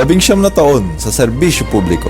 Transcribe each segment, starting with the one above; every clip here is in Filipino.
Labing siyam na taon sa serbisyo publiko.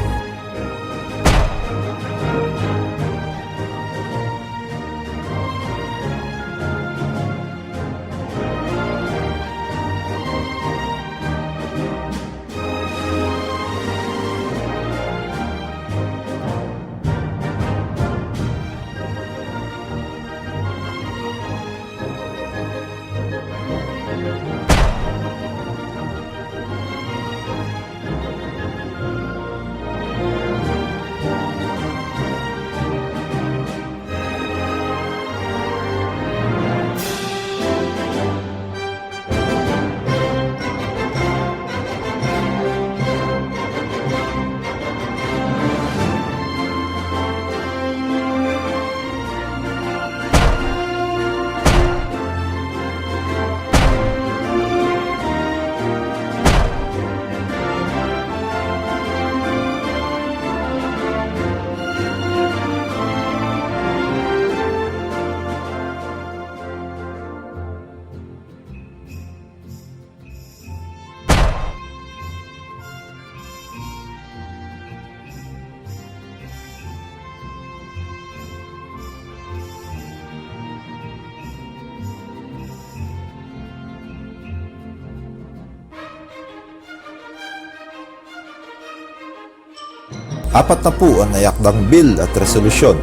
Apat na po ang nayakdang bill at resolusyon.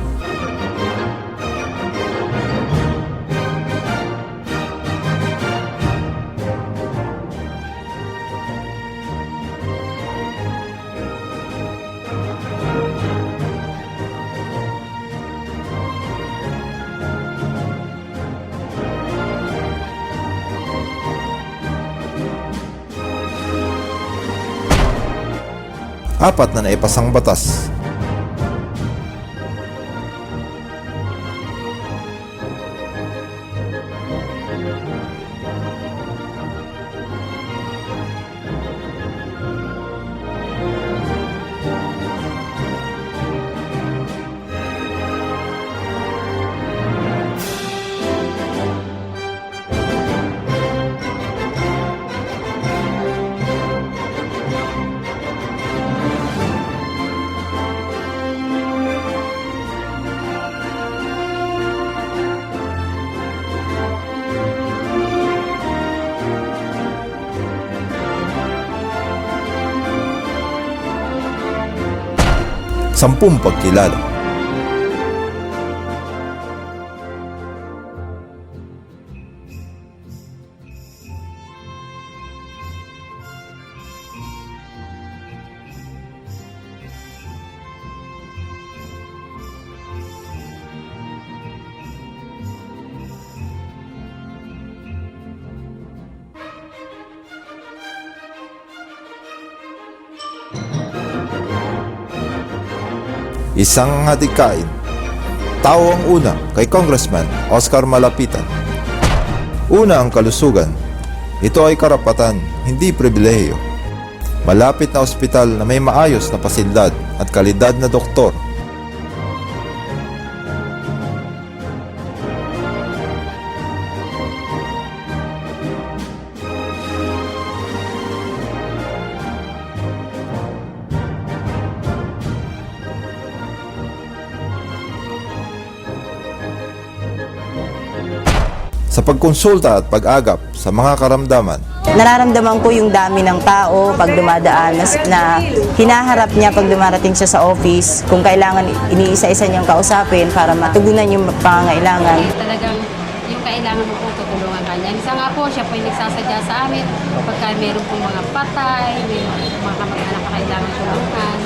Apat na naipasang batas. Sampung pagkilala. Isang hadikain. Tao ang una kay Congressman Oscar Malapitan. Una ang kalusugan. Ito ay karapatan, hindi pribilehiyo. Malapit na ospital na may maayos na pasilidad at kalidad na doktor. Sa pagkonsulta at pag-agap sa mga karamdaman, Nararamdaman ko yung dami ng tao pag dumadaan na, na hinaharap niya pag dumarating siya sa office kung kailangan iniisa-isa niyang kausapin para matugunan yung pangangailangan. talagang yung kailangan mo po tutulungan kanya. Isa nga po, siya po yung nagsasadya sa amin pagka meron pong mga patay, may mga kamag-anak na kailangan tulungan.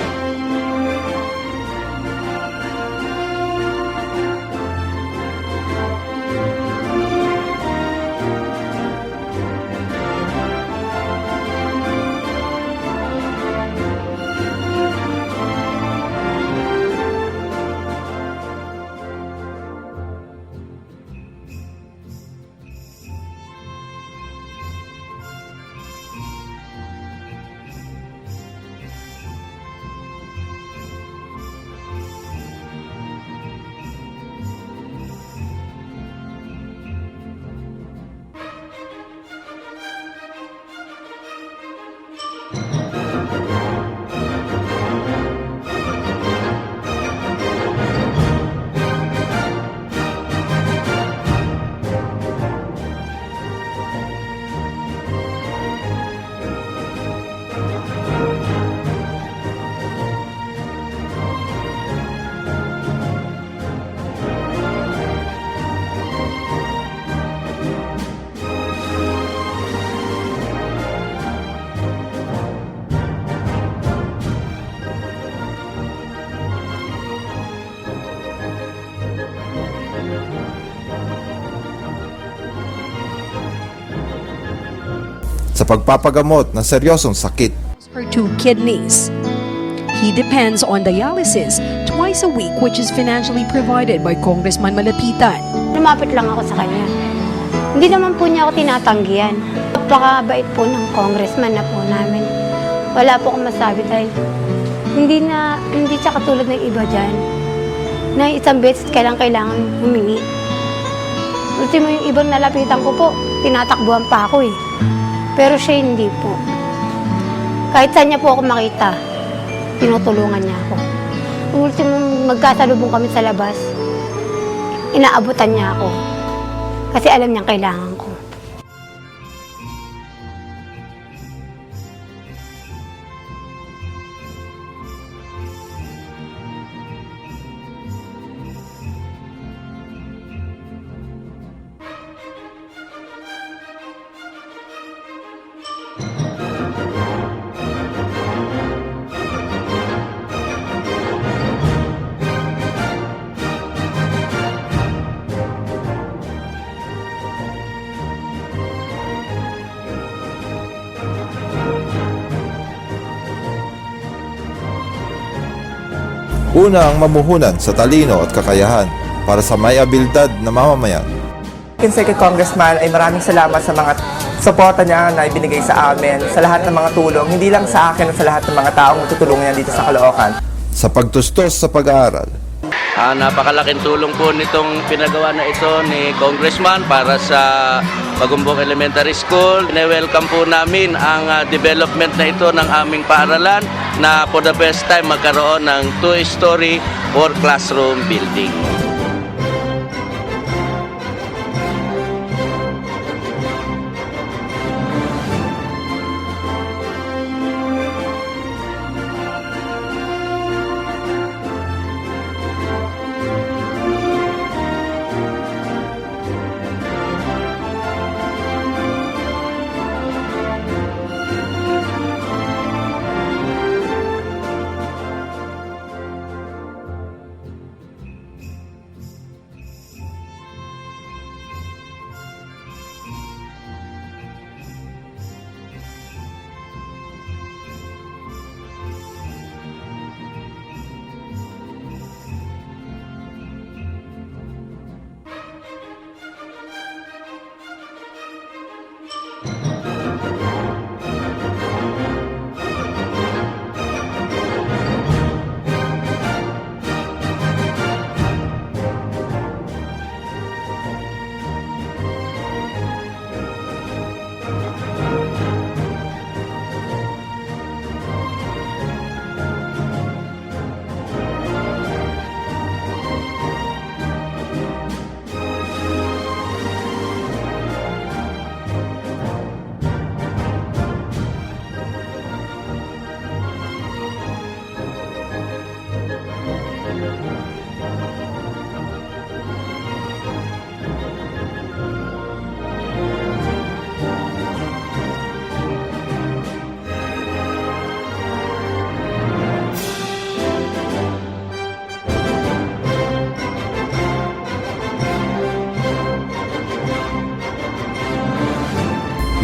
Sa pagpapagamot ng seryosong sakit. her two kidneys. He depends on dialysis twice a week, which is financially provided by Congressman Malapitan. Lumapit lang ako sa kanya. Hindi naman po niya ako tinatanggihan. Napakabait po ng congressman na po namin. Wala po akong masabi dahil hindi na, hindi siya katulad ng iba dyan na isang beses kailang kailangan humingi. Ultimo yung ibang nalapitan ko po, tinatakbuhan pa ako eh. Pero siya hindi po. Kahit saan niya po ako makita, tinutulungan niya ako. Ultimo, magkasalubong kami sa labas, inaabutan niya ako. Kasi alam niyang kailangan Una ang mamuhunan sa talino at kakayahan para sa may abilidad na mamamayan. akin kay Congressman ay maraming salamat sa mga suporta niya na ibinigay sa amin, sa lahat ng mga tulong, hindi lang sa akin at sa lahat ng mga taong tutulungan niya dito sa Caloocan. Sa pagtustos sa pag-aaral, Ah, napakalaking tulong po nitong pinagawa na ito ni Congressman para sa Pagumbong Elementary School. Ne-welcome po namin ang ah, development na ito ng aming paaralan na for the first time magkaroon ng two-story or classroom building.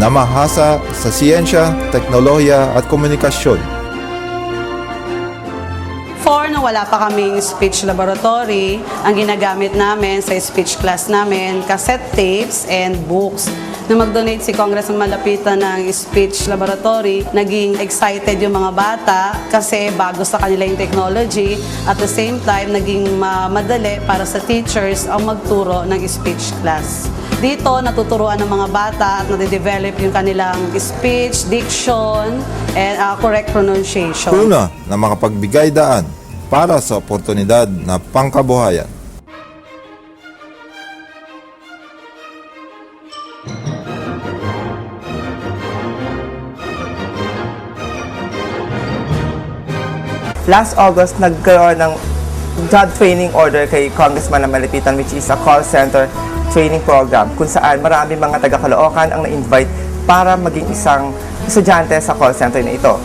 Namahasa sa siyensya, teknolohiya at komunikasyon. Before, nung wala pa kaming speech laboratory, ang ginagamit namin sa speech class namin, cassette tapes and books. Nung mag-donate si Congressman Malapitan ng speech laboratory, naging excited yung mga bata kasi bago sa kanila yung technology. At the same time, naging ma- madali para sa teachers ang magturo ng speech class. Dito, natuturuan ng mga bata at nade-develop yung kanilang speech, diction, and uh, correct pronunciation. Una na makapagbigay daan para sa oportunidad na pangkabuhayan. Last August, nagkaroon ng job training order kay Congressman na Malapitan which is a call center training program kung saan marami mga taga Caloocan ang na-invite para maging isang estudyante sa call center na ito.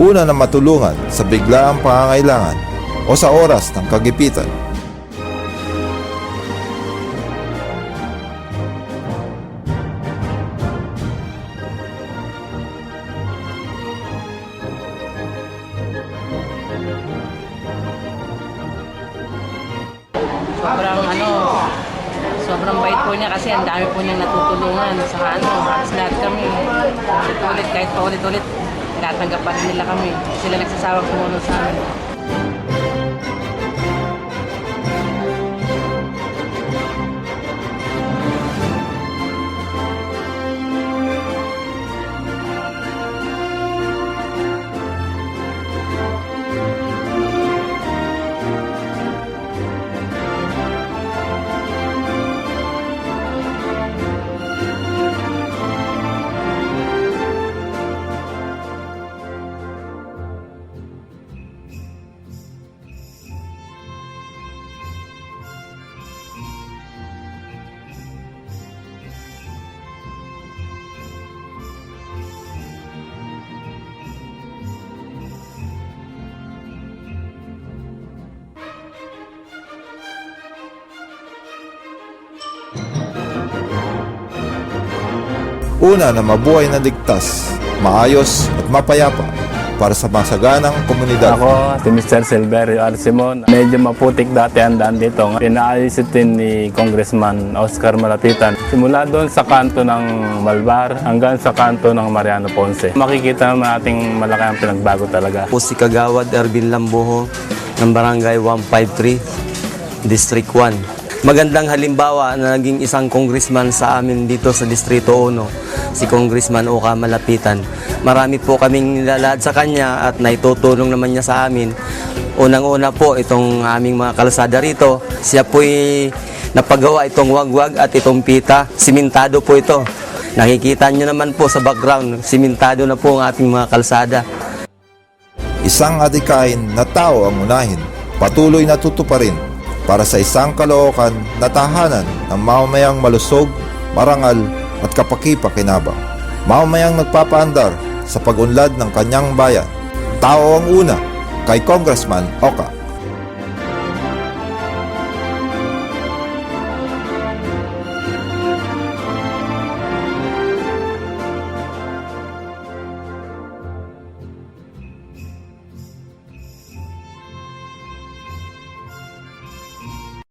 Una na matulungan sa biglaang pangangailangan o sa oras ng kagipitan. sobrang ano, sobrang bait po niya kasi ang dami po niyang natutulungan sa ano, halos lahat kami. Ulit-ulit, kahit pa ulit-ulit, natanggap pa rin nila kami. Sila nagsasawang pumunod sa amin. Una na mabuhay na ligtas, maayos at mapayapa para sa masaganang komunidad. Ako, si Mr. Silverio Arcimon. Medyo maputik dati ang daan dito. Pinaayos din ni Congressman Oscar Malapitan. Simula doon sa kanto ng Malbar hanggang sa kanto ng Mariano Ponce. Makikita naman nating malaki ang pinagbago talaga. po si Kagawad Ervin Lamboho ng Barangay 153, District 1. Magandang halimbawa na naging isang congressman sa amin dito sa Distrito 1, si Congressman Oka Malapitan. Marami po kaming nilalad sa kanya at naitutulong naman niya sa amin. Unang-una po itong aming mga kalsada rito. Siya po'y napagawa itong wagwag at itong pita. Simentado po ito. Nakikita niyo naman po sa background, simentado na po ang ating mga kalsada. Isang adikain na tao ang unahin, patuloy na tutuparin para sa isang kalookan na tahanan ng mamamayang malusog, marangal at kapakipakinabang. Mamamayang nagpapaandar sa pag-unlad ng kanyang bayan. Tao ang una kay Congressman Oka.